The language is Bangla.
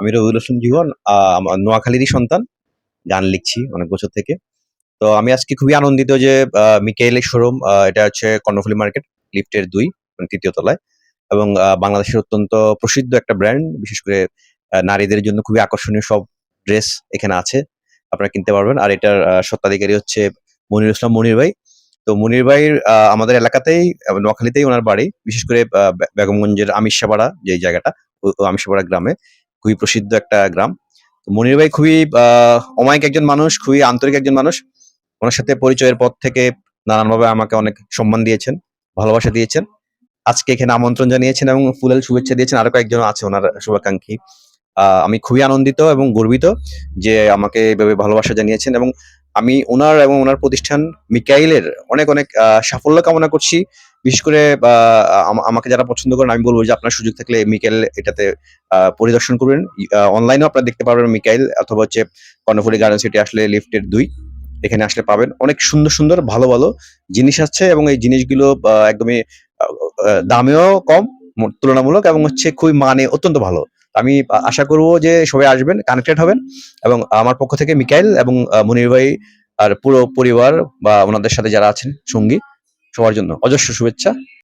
আমি রবিউল হোসেন আমার নোয়াখালীরই সন্তান গান লিখছি অনেক বছর থেকে। তো আমি আজকে খুবই আনন্দিত যে আহ, মিকাইলের শোরুম এটা হচ্ছে কর্ণফুলি মার্কেট লিফটের দুই মানে তৃতীয় তলায়। এবং বাংলাদেশের অত্যন্ত প্রসিদ্ধ একটা ব্র্যান্ড বিশেষ করে নারীদের জন্য খুবই আকর্ষণীয় সব ড্রেস এখানে আছে আপনারা কিনতে পারবেন। আর এটার আহ, স্বত্বাধিকারী হচ্ছে মনির ইসলাম মনির ভাই। তো মনির ভাইয়ের আমাদের এলাকাতেই নোয়াখালীতেই ওনার বাড়ি বিশেষ করে বেগমগঞ্জের আমিষাপাড়া যে জায়গাটা ও গ্রামে। খুবই প্রসিদ্ধ একটা গ্রাম। মনির ভাই খুবই অমায়িক একজন মানুষ, খুবই আন্তরিক একজন মানুষ। ওনার সাথে পরিচয়ের পর থেকে নানানভাবে আমাকে অনেক সম্মান দিয়েছেন, ভালোবাসা দিয়েছেন। আজকে এখানে আমন্ত্রণ জানিয়েছেন এবং ফুলেল শুভেচ্ছা দিয়েছেন। আরও কয়েকজন আছে ওনার শুভাকাঙ্ক্ষী। আমি খুবই আনন্দিত এবং গর্বিত যে আমাকে এভাবে ভালোবাসা জানিয়েছেন এবং আমি ওনার এবং ওনার প্রতিষ্ঠান মিকাইলের অনেক অনেক সাফল্য কামনা করছি। বিশেষ করে আমাকে যারা পছন্দ করেন, আমি বলব যে আপনার সুযোগ থাকলে মিকাইল এটাতে পরিদর্শন করবেন। অনলাইনেও আপনারা দেখতে পারবেন মিকাইল, অথবা হচ্ছে কর্ণফুলি গার্ডেন সিটি আসলে লিফটের দুই। এখানে আসলে পাবেন। অনেক সুন্দর সুন্দর, ভালো ভালো জিনিস আছে এবং এই জিনিসগুলো একদমই দামেও কম তুলনামূলক এবং হচ্ছে খুবই মানে অত্যন্ত ভালো। আমি আশা করব যে সবাই আসবেন কানেক্টেড হবেন এবং আমার পক্ষ থেকে মিকাইল এবং মনির ভাই আর পুরো পরিবার বা ওনাদের সাথে যারা আছেন সঙ্গী সবার জন্য অজস্র শুভেচ্ছা।